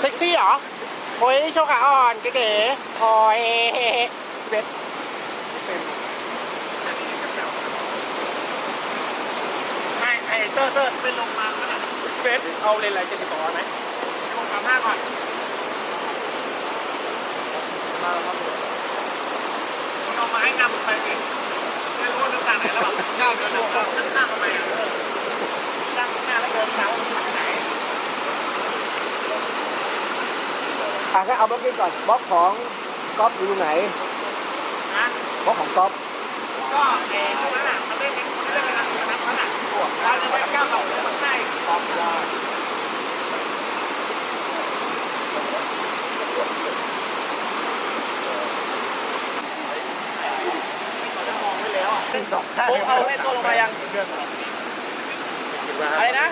เซ็กซี่เหรอ โอ้ยโชว์ขาอ่อนเก๋ๆพอยเว็บไม่ไอเตอร์เตอร์เป็นลงมาแล้วนะเว็บเอาเลนอะไรเจ็ดสิบสองไหมลงสามห้าก่อนมาแล้วครับเอาไม้งำไปสิไม่รู้ว่าน้ำตาไหนแล้วแบบก้าเดินก้าวตั้งหน้าทำไมอะตั้งหน้าแล้วเดินเท้าไหน อะงั้นเอาบล็อกนี้ก่อนบล็อกของก๊อฟอยู่ตรงไหนนะบล็อกของก๊อฟก็เออตรงนั้นอะมันไม่เป็นมันไม่เป็นอะไรนะมันอะเราจะไปก้าวต่อเลยมันใช่ของเราสองข้างโอ้เอาให้ตัวลงมายังอะไรนะ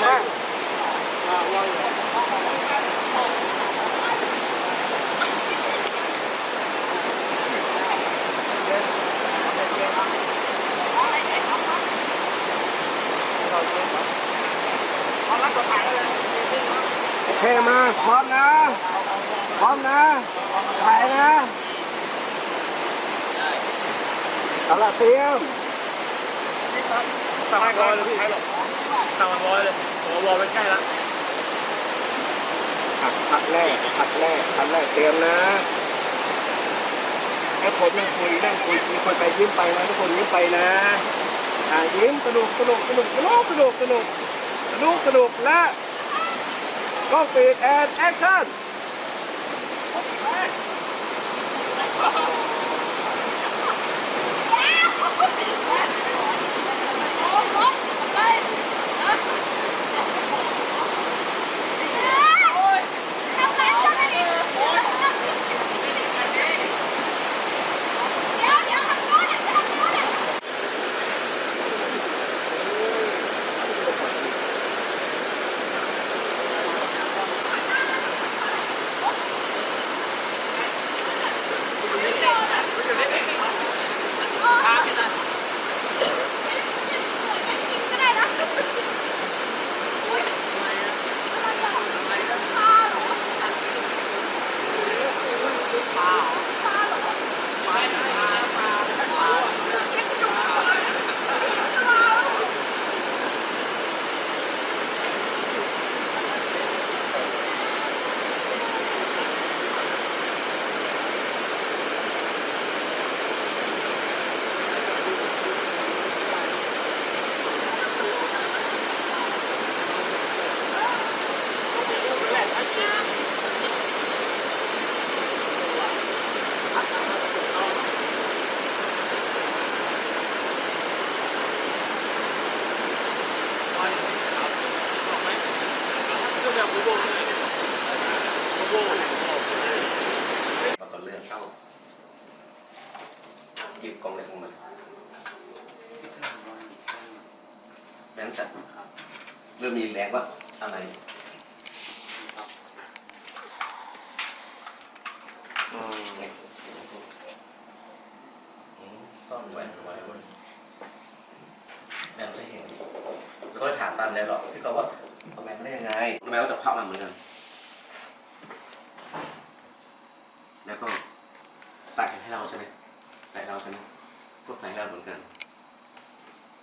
โอเคมาพร้อมนะ พร้อมนะถ่ายนะเอาละเตรียมสั่งร้อยเลยพี่สั่งร้อยเลย โอ้รอไปใกล้ละอัดอัดแรกอัดแรกอัดแรกเตรียมนะให้คนนั่งคุยนั่งคุยมีคนไปยิ้มไปนะทุกคนยิ้มไปนะอ่ายิ้มสนุกสนุกสนุกสนุกสนุกสนุกสนุกสนุกและก็ฟีดแอนแอคชั่น けな。 เราก็เลื่อนเข้าหยิบกล่องเล็กลงมาแบงค์จัดเริ่มมีแรงว่าอะไรอืมซ่อนไว้ไว้บนแมวจะเห็นแล้วก็ถามตามแล้วหรอกที่เขาว่า ได้ยังไงแมวก็จะพับมาเหมือนกันแล้วก็ใส่ให้เราใช่ไหมใส่ให้เราใช่ไหมก็ใส่ให้เราเหมือนกัน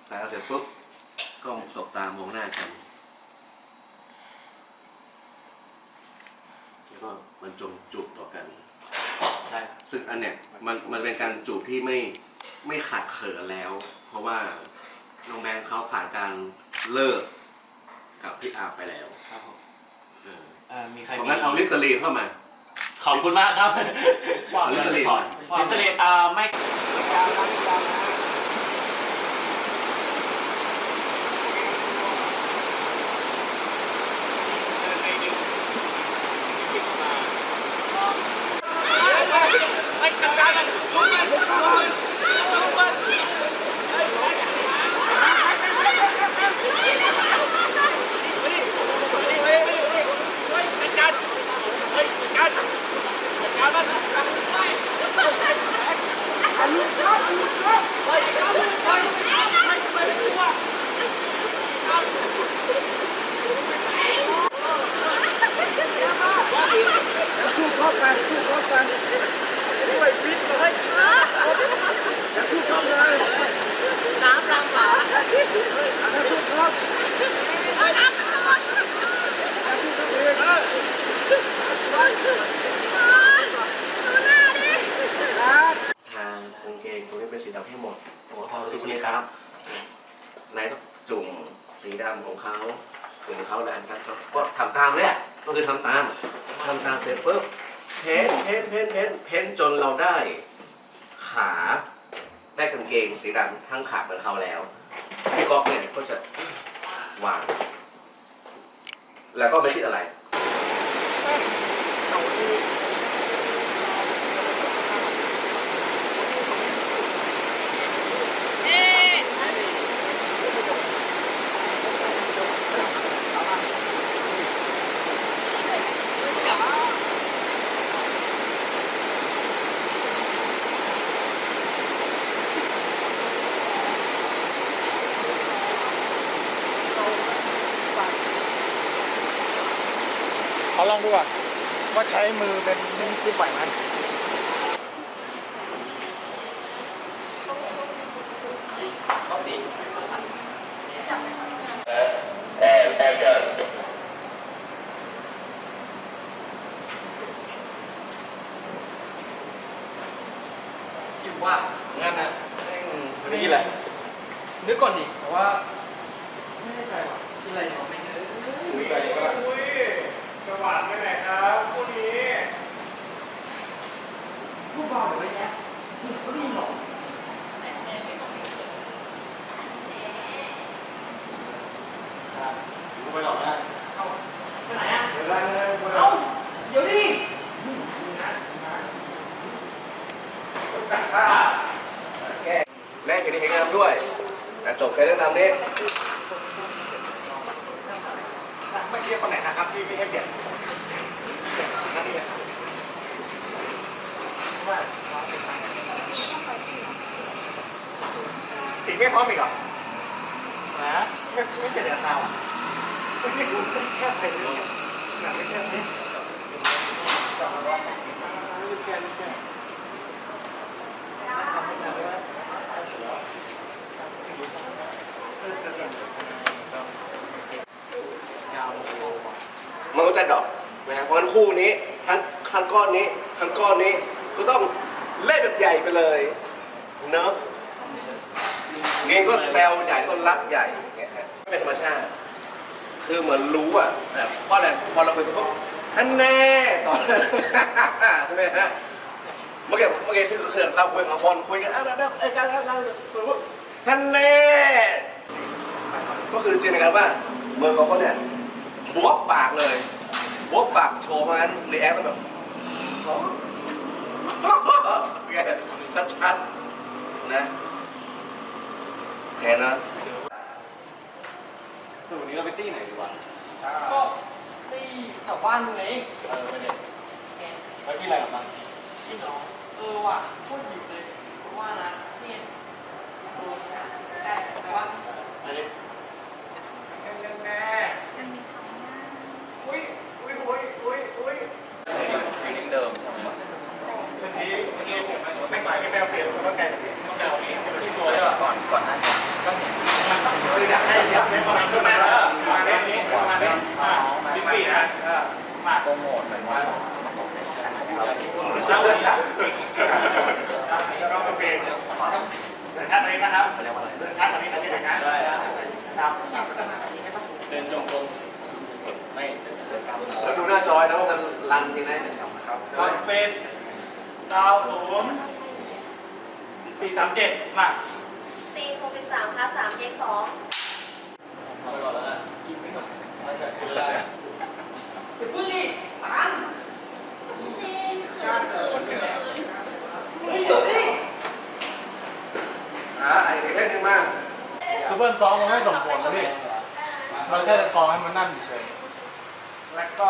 ใส่ให้เราเสร็จปุ๊บก็สบตามองหน้ากันแล้วก็มันจมจูบต่อกันใช่ซึ่งอันเนี้ยมันมันเป็นการจูบที่ไม่ไม่ขาดเขินแล้ว เพราะว่าน้องแบงค์เขาผ่านการเลิก กับพี่อาไปแล้วครับผมเออเอ่อมีใครเพราะมีงั้นเอาลิตเตอรีนเข้ามา ขอบคุณมากครับเอาลิตเตอรีนมาลิสเลตอ่าไม่เโอ้พอสุนีครับนายต้องจุ่มสีดำของเขาจุ่มของเขาแล้วอันนั้นก็ทำตามเลยอะก็คือทำตามทำตามเสร็จปุ๊บเพ้นเพ้นเพ้นเพ้นเพ้นจนเราได้ ขาได้กางเกงสีดำทั้งขาเหมือนเขาแล้วพี่ก๊อกเนี่ยก็จะวาง แล้วก็ไม่คิดอะไร ขอลองดูก่อนว่าใช้มือเป็นมินิคิปไหวไหมคิดว่างั้นนะแม่งไม่ได้ยินอะไรนึกก่อนดิแต่ว่า ไม่แน่ใจว่ะกินอะไรเนาะไม่เนยคุยไปก็ อุ้ยสว่างไปไหนครับคู่นี้ พูดเบาหน่อยไว้แย่เขาได้ยินหรอครับรู้ไปหรอกนะเอ้าไปไหนอะ เดี๋ยวได้เลย เอ้า เดี๋ยวดิ และเห็นเห็นงามด้วยแต่จบแค่เรื่องตามนี้ เมื่อกี้คนไหนนะครับที่พี่เอฟเดียดนั่นนี่ว่าตีไม่พร้อมอีกเหรอนะไม่ไม่เสร็จเดี๋ยวซาวอะไม่แค่ไปเรื่อยหนังไม่แค่นี้ ก็จะดรอกนะครับเพราะฉะนั้นคู่นี้ทั้งทั้งก้อนนี้ทั้งก้อนนี้ก็ต้องเล่นแบบใหญ่ไปเลยเนาะเงี้ยก็แซวใหญ่ก็รักใหญ่เงี้ยฮะเป็นธรรมชาติ คือเหมือนรู้อะแบบเพราะอะไรพอเราคุยกันปุ๊บท่านแน่ตอนใช่ไหมฮะเมื่อกี้เมื่อกี้ที่คือเราคุยกับพลคุยกันอ้าวแล้วไอ้การแล้วแล้วคุยปุ๊บท่านแน่ก็คือจินตนาการว่าเมืองเขาเนี่ย บวบปากเลยบวบปากโชว์เพราะงั้นรีแอคแล้วแบบแกชัดๆนะแค่นั้นแต่วันนี้เราไปตี้ไหนดีวะก็ตี้แถวบ้านมึงไงเออไปเด็กแล้วกินอะไรกับมันกินหรอเออว่ะโคตรหยิบเลยเพราะว่านะเนี่ยโดนได้แต่ว่าอะไรแน่ อุ้ยอุ้ยอุ้ยอุ้ยอุ้ยฟีลิ่งเดิมใช่ไหมเมื่อกี้เมื่อกี้ผมไม่ไหวไม่แมวเปลี่ยนต้องแกต้องแกเอาเองที่ตัวใช่ป่ะ ก่อนก่อนหน้านี้ก็เห็น คืออยากให้ยับในประมาณชั่วโมงแล้วประมาณนี้ประมาณนี้อ่าลิ้นปี่นะอ่ามา โปรโมทเหมือนว่า แล้วเลยครับแล้วก็เฟรมเดินชัดเลยนะครับเดินชัดแบบนี้ทันทีเลยนะ ได้ ครับ เดินจงกรมไม่ แล้วดูหน้า จอยนะว่ามันรันจริงไหมครับก็เป็นซาวศูนย์สี่สามเจ็ดมาซีหกสิบสามค่ะสามเอ็กสองเอาไปก่อนแล้วกันกินไม่หมดไม่ใช่คืออะไรเดี๋ยวพึ่งดิตันคนเกิดเฮ้ยเดี๋ยวดิอ่าไอ้เด็กแค่นึงมาคือเบิ้ลซ้อมมันไม่ส่งผลนะพี่มันแค่จะกองให้มันนั่นเฉยแล้วก็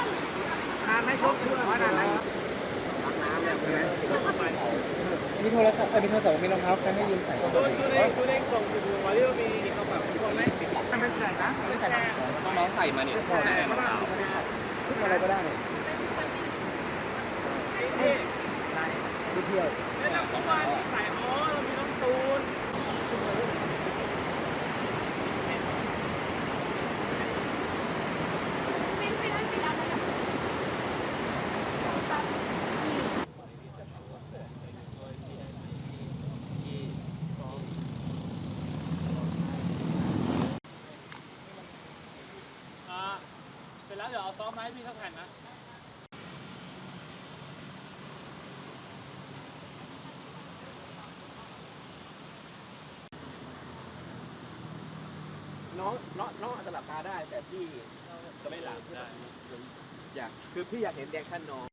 มีโทรศัพท์มีโทรศัพท์มีรองเท้าใครไม่ยืมใส่ก็ดูได้ดูในดูในกล่องดูมาเรียกมีกระเป๋าทุกคนไหมไม่ใส่นะไม่ใส่น้องใส่มาเนี่ยใส่ก็ได้ชุดอะไรก็ได้ที่ชุดเที่ยว ไม่ต้องทุกวันใส่อ๋อเรามีน้องตูน อ่า เสร็จแล้วเดี๋ยวเอาซอฟต์มาให้พี่สักแผ่นนะน้องน้องน้องอาจจะหลับตาได้ แต่พี่จะไม่หลับได้อยากคือพี่อยากเห็นแรีแอคชั่นน้อง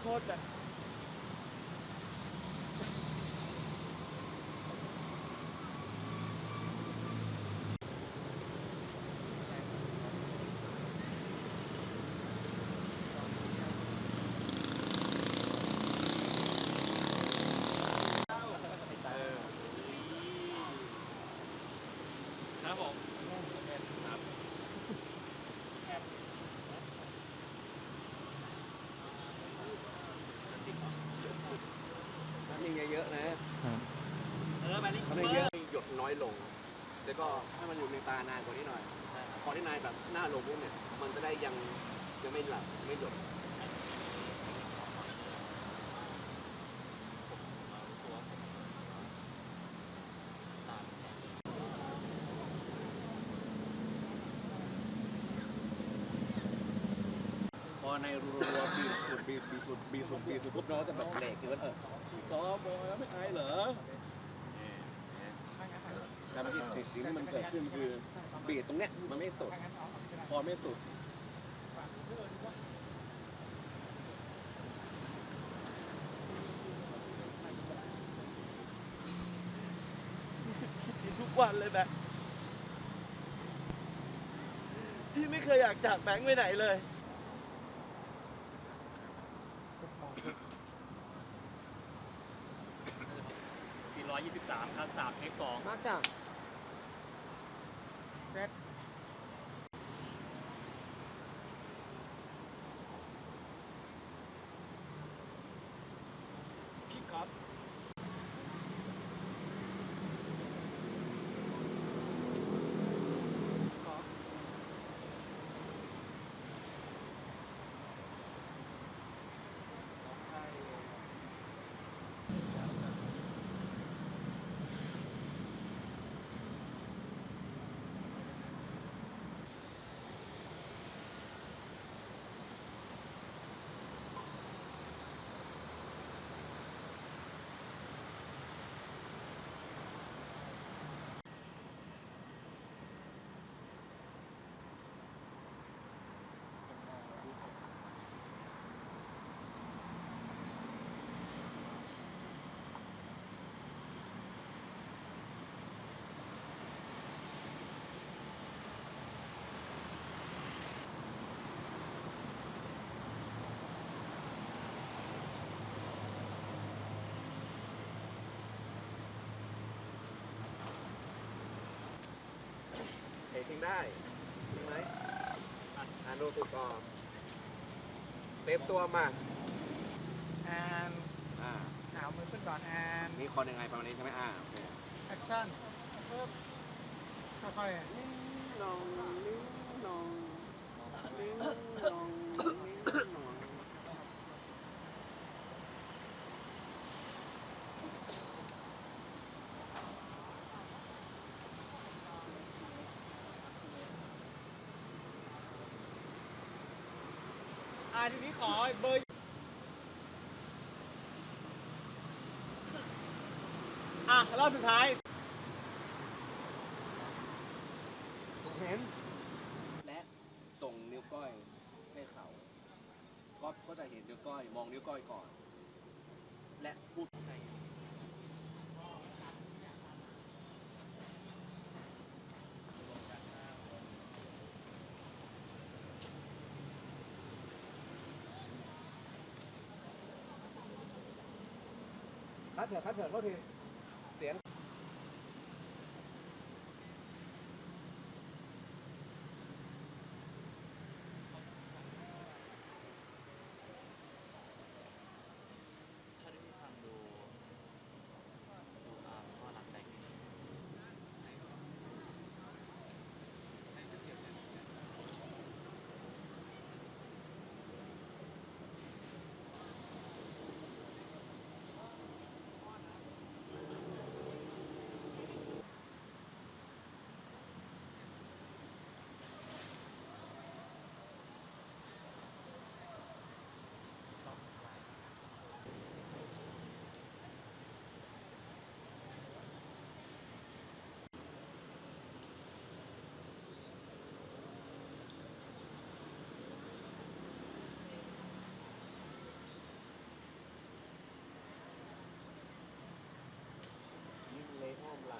โคตรเลยครับ อะๆนะเออมาลิน้ำเยอะๆหยดน้อยลง แล้วก็ให้มันอยู่ในตานานกว่านี้หน่อย พอที่นายแบบหน้าลงปุ๊บเนี่ย มันจะได้ยังยังไม่หลับไม่หยดพอในรัวๆบี บีบีสุดบีสุดบีสุดปุ๊บน้องจะแบบเบรกคือว่าเออต่อบอแล้วไม่อายเหรอแต่บางทีสิ่งที่มันเกิดขึ้นคือบีดตรงเนี้ยมันไม่สุดพอไม่สุดรู้สึกคิดทุกวันเลยแบงค์พี่ไม่เคยอยากจากแบงค์ไปไหนเลย สอง มากจ้ะเซ็ต ทิ้งได้ใช่ไหมอ่านดูสุดก่อนเต็มตัวมาแอนอ่าเอามือขึ้นก่อนแอนมีคอนยังไงประมาณนี้ใช่ไหมอ่าโอเคแอคชั่นปึ๊บค่อยๆนิ้งนองนิ้งนองนิ้งนองนิ้งนอง อ่า ทีนี้ขอเบอร์อะรอบสุดท้ายผมเห็น และส่งนิ้วก้อยให้เขาก็ก็จะเห็นนิ้วก้อย มองนิ้วก้อยก่อน และพูด คัดเถอะคัดเถอะโทษทีเสียง ถ้าที่พี่ทำดูดูอ่าข้อหลักแต่งนี่ ยิ้มเลยอ้อมไหล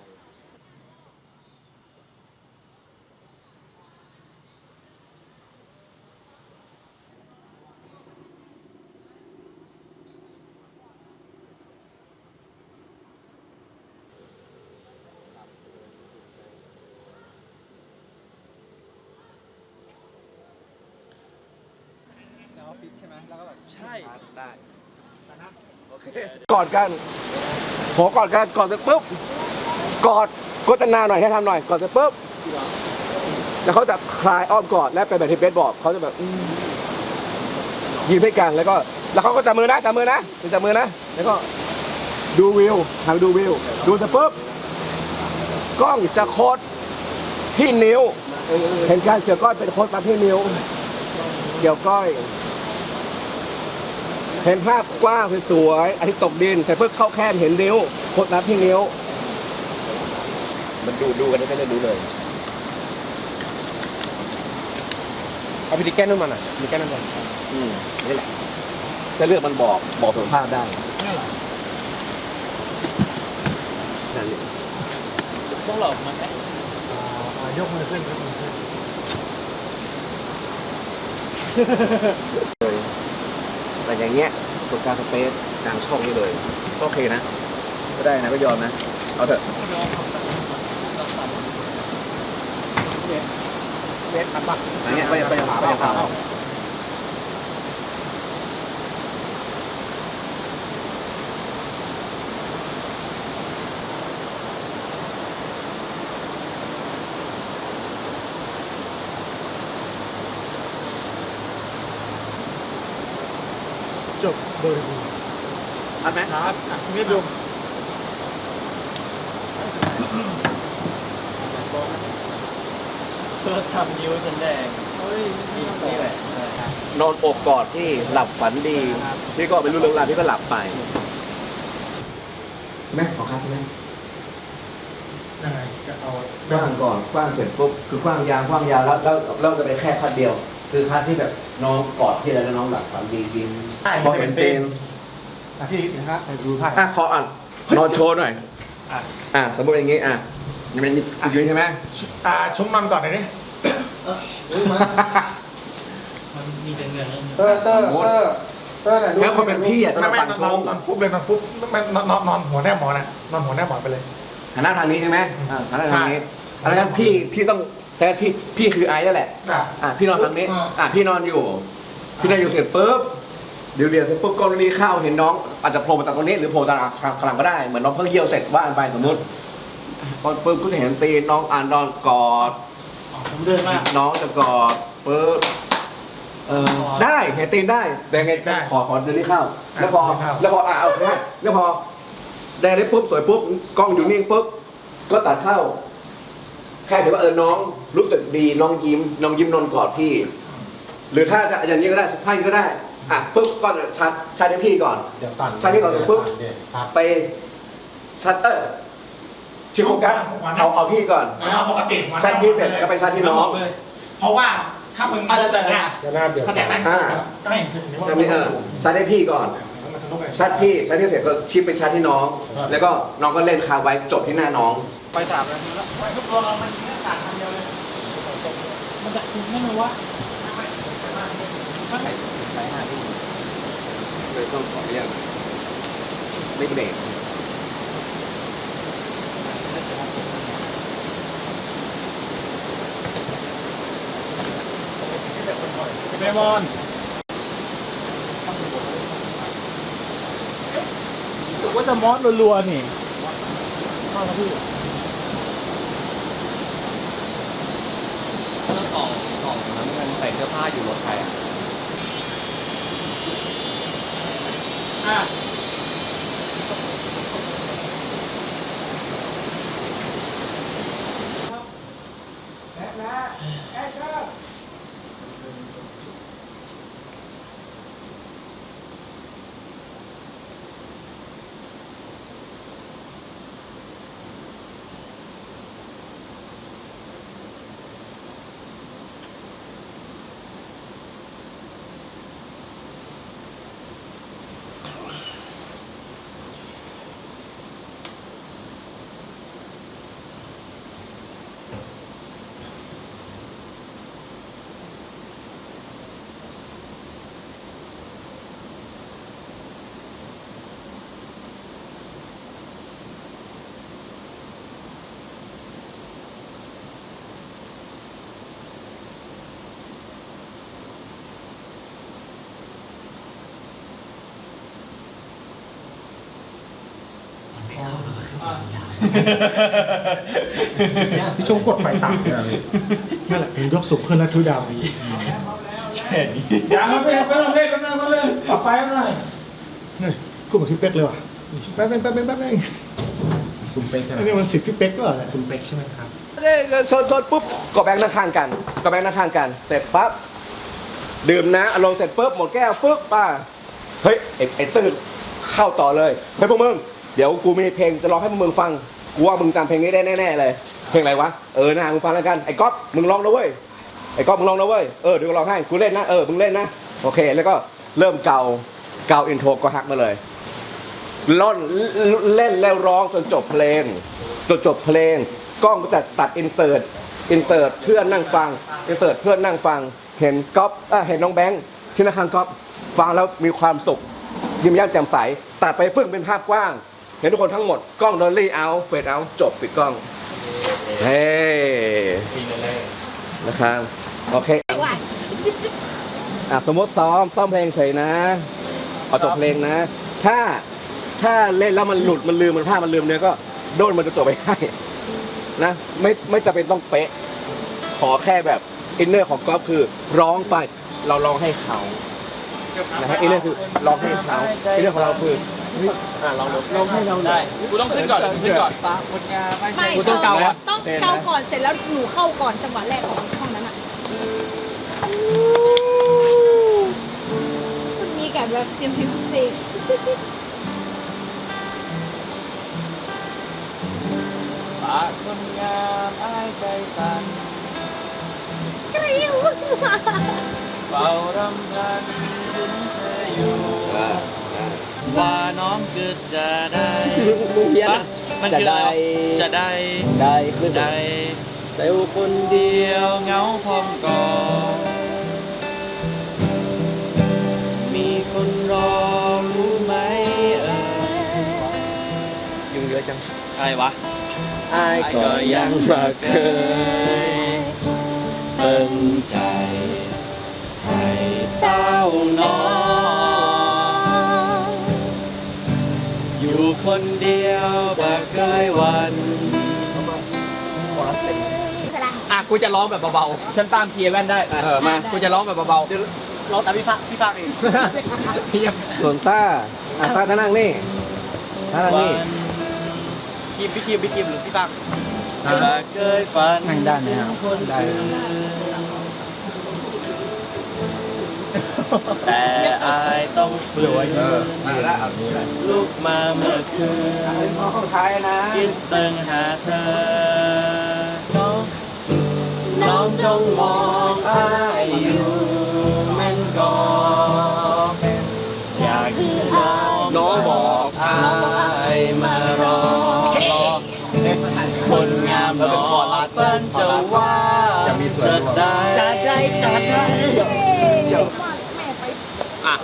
ในออฟฟิศใช่ไหม แล้วก็แบบใช่ได้โอเคกอดกันโหกอดกันกอดเสร็จปุ๊บกอดโฆษณาหน่อยให้ทำหน่อยกอดเสร็จปุ๊บแล้วเขาจะคลายอ้อมกอดและเป็นแบบที่เบสบอกเขาจะแบบอืมยิ้มให้กันแล้วก็ แล้วเขาก็จับมือนะจับมือนะจับมือนะ แล้วก็ดูวิวหันไปดูวิว ดูเสร็จปุ๊บกล้องจะโคดที่นิ้ว เห็นการเกี่ยวก้อยเป็นโคดมาที่นิ้ว เกี่ยวก้อย เห็นภาพกว้างสวยๆอาทิตย์ตกดิน แต่เพิ่งเข้าแค่เห็นนิ้วโคตรนับที่นิ้ว มันดูดูกันได้ไม่ได้รู้เลย เอาพิธีแก้นุ่มมาหน่อยพิธีแก้นุ่มมาอืมนี่แหละจะเลือกมันบอกบอกสุขภาพได้นั่นแหละต้องหลอกมันไหมยกมือขึ้นยกมือขึ้นเลย แต่อย่างเงี้ยตัวการสเปซกลางช่องนี้เลยก็โอเคนะ ก็ได้นะไม่ยอมนะ เอาเถอะเวทอันบักอย่างเงี้ยไปไปหาไปหาจบโดยดีอันไหม ครับอะ นี่ดูเพื่อทำนิ้วฉันแดงเฮ้ยนี่นี่แหละนอนอกกอดที่หลับฝันดีพี่ก็ไม่รู้เรื่องราวพี่ก็หลับไปใช่ไหมขอครับใช่ไหมยังไงจะเอากว้างก่อนกว้างเสร็จปุ๊บคือกว้างยาวกว้างยาวแล้วแล้วแล้วจะไปแค่คัดเดียว คือคัดที่แบบน้องกอดที่แล้วน้องหลับฝันดียิ้มพอเห็นเต็น อะพี่นะฮะไปดูภาพอะขออะนอนโชว์หน่อย อะอะสมมติอย่างงี้อะยังเป็นอยู่ใช่ไหมอ่าชุ่มนอนก่อนหน่อยดิมันมีเป็นเงินแล้วเตอร์เตอร์เตอร์เตอร์เนี่ยดูแล้วคนเป็นพี่อะจะไม่มาไม่ฟันนชอนงนอนฟุบเลยนอนฟุบไม่นอนนอนนอนหัวแนบหมอนนะนอนหัวแนบหมอนไปเลย หันหน้าทางนี้ใช่ไหมอะหันหน้าทางนี้ใช่แล้วงั้นพี่พี่ต้องแต่พี่พี่คือไอ้นั่นแหละอะ อะพี่นอนทางนี้อ่าอะพี่นอนอยู่ พี่นอนอยู่เสร็จปุ๊บ เดี๋ยวเดี๋ยวเสร็จปุ๊บกล้องนี้เข้าเห็นน้องอาจจะโผล่มาจากตรงนี้หรือโผล่จากข้างหลังก็ได้เหมือนน้องเพิ่งเยี่ยวเสร็จว่านไปสมมติพอปุ๊บก็จะเห็นตีนน้องอ่านนอนกอดผมเดินมากน้องจะกอดปุ๊บเออได้เห็นตีนได้แต่ไงได้ขอขอเดินนี้เข้า แล้วพอเดินเข้าแล้วพออะเอาได้แล้วพอได้ได้ปุ๊บสวยปุ๊บกล้องอยู่นิ่งปุ๊บก็ตัดเข้า แค่ถือว่าเออน้องรู้สึกดีน้องยิ้มน้องยิ้มนอนกอดพี่ หรือถ้าจะอย่างนี้ก็ได้สักพันก็ได้ อะปุ๊บก็ชัดชัดให้พี่ก่อน เดี๋ยวสั่นใช่พี่ก่อนเสร็จปุ๊บครับ ไปชัตเตอร์ชิโคกัสเอาเอาพี่ก่อนเอาปกติชัดพี่เสร็จแล้วก็ไปชัดที่น้อง เพราะว่าถ้ามึงอะไรแต่เนี่ยเดี๋ยวหน้าเดี๋ยวเข้าใจไหมอ่าก็ให้ถึงว่าแล้วนี่เออชัดให้พี่ก่อน มันสนุกไงชัดพี่ชัดพี่เสร็จก็ชิปไปชัดที่น้อง แล้วก็น้องก็เล่นคาไว้จบที่หน้าน้อง ไปสามนาทีแล้วไว้ทุกตัวเรามันแค่ต่างคำเดียวเลยมันจะคุ้มไม่รู้ว่า เลยต้องขออนุญาตไม่เบรกเมมอนรู้สึกว่าจะมอสรัวๆนี่มอสครับพี่ต่อต่อน้ำเงินใส่เสื้อผ้าอยู่รถใครอะ Ah. พี่ชงกดไฟต่ำเนี่ยนั่นแหละเห็นยกสูงขึ้นแล้วทุดาวมีอย่ามาไปไปลองเล่นกันนะมาเลยต่อไปหน่อยเนี่ยพูดเหมือนพี่เป๊กเลยว่ะแป๊บนึงแป๊บนึงแป๊บนึงคุณเป็นใช่ไหมอันนี้มันสิทธิ์พี่เป๊กด้วยแหละคุณเป็กใช่ไหมครับได้ชนชนปุ๊บก็แบงค์นั่งข้างกันก็แบงค์นั่งข้างกันเสร็จปั๊บดื่มนะอารมณ์เสร็จปุ๊บหมดแก้วปุ๊บป้าเฮ้ยไอ้ไอ้ตื่นเข้าต่อเลยเฮ้ยพวกมึงเดี๋ยวกูมีเพลงจะร้องให้พวกมึงฟัง กูว่ามึงจำเพลงนี้ได้แน่ๆเลย เพลงอะไรวะ เออนะมึงฟังแล้วกัน ไอ้ก๊อฟมึงร้องนะเว้ย ไอ้ก๊อฟมึงร้องนะเว้ย เออเดี๋ยวกูร้องให้ กูเล่นนะ เออ มึงเล่นนะ โอเค แล้วก็เริ่มเกา เกาอินโทรก็ฮักมาเลยล่นเล่นแล้วร้องจนจบเพลง จนจบเพลง กล้องก็จะตัดอินเสิร์ต อินเสิร์ตเพื่อนนั่งฟัง อินเสิร์ตเพื่อนนั่งฟัง เห็นก๊อฟเอ่อเห็นน้องแบงค์ที่นั่งข้างก๊อฟฟังแล้วมีความสุขยิ้มแย้มแจ่มใส ตัดไปพึ่งเป็นภาพกว้าง เห็นทุกคนทั้งหมดกล้องดอลลี่เอาเฟดเอาจบปิดกล้องเฮ้นะครับโอเคอะสมมติซ้อมซ้อมเพลงเฉยนะเอาจบเพลงนะ ถ้าถ้าเล่นแล้วมันหลุดมันลืมมันพลาดมันลืมเนี่ยก็โดนมันจะจบไปให้นะไม่ไม่จำเป็นต้องเป๊ะ ขอแค่แบบอินเนอร์ของก๊อฟคือร้องไปเราร้องให้เขานะฮะอินเนอร์คือร้องให้เขาอินเนอร์ของเราคือ อ่าลองดูร้องให้เราหน่อยกูต้องขึ้นก่อนขึ้นก่อนไม่กูต้องเกาอะต้องเกาก่อนเสร็จแล้วหนูเข้าก่อนจังหวะแรกของห้องนั้นอะมันมีการแบบเตรียมพิเศษปากคนงามอายใจสั่นกริ้วเฝ้ารำพันถึงเธออยู่ ว่าน้องเกิดจะได้ปะมันคืออะไรจะได้ได้ใจแต่คนเดียวเหงาพองกอมีคนรอรู้ไหมเออยุ่งเยอะจังใครวะ อายก็ยังมาเคยเปิ่ใจ ให้เต้าน้อ คนเดียวบ่เคยหวันอะกูจะร้องแบบเบาๆ ฉันตามเคียร์แว่นได้ เออมา กูจะร้องแบบเบาๆร้องตามพี่ฟักพี่ฟักเองเพียบส่วนต้าอะต้าท่านั่งนี่ท่านั่งวันี่นคิมพี่คิมพี่คิมหรือพี่ฟักบ่เคยฝันนั่งด้านไหนครับถึงคนได้อื่น แต่อายต้องฝืนมาแล้วเอานี้แหละลุกมาเมื่อคืนเป็นข้อข้างท้ายนะคิดเติงหาเธอ น้อง น้องจงมองอายอยู่แม่นกออยากให้น้องน้องบอกอายมารอรอคนงามน้องเปิ้นจะว่ อะ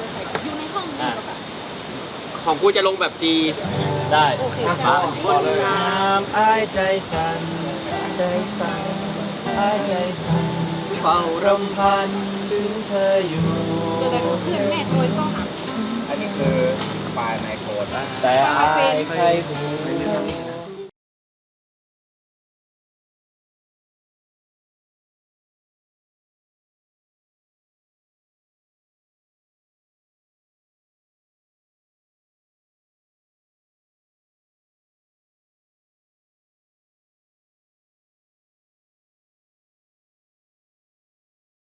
อยู่ในห้องเดียวกันของกูจะลงแบบ G ได้โอเคคนงามอายใจสั่นใจสั่นอายใจสั่นเฝ้ารำพันถึงเธออยู่เดี๋ยวแต่เสียงแม่โดยต้องหาอันนี้คือไฟล์ไมโครนะแต่อายใครหู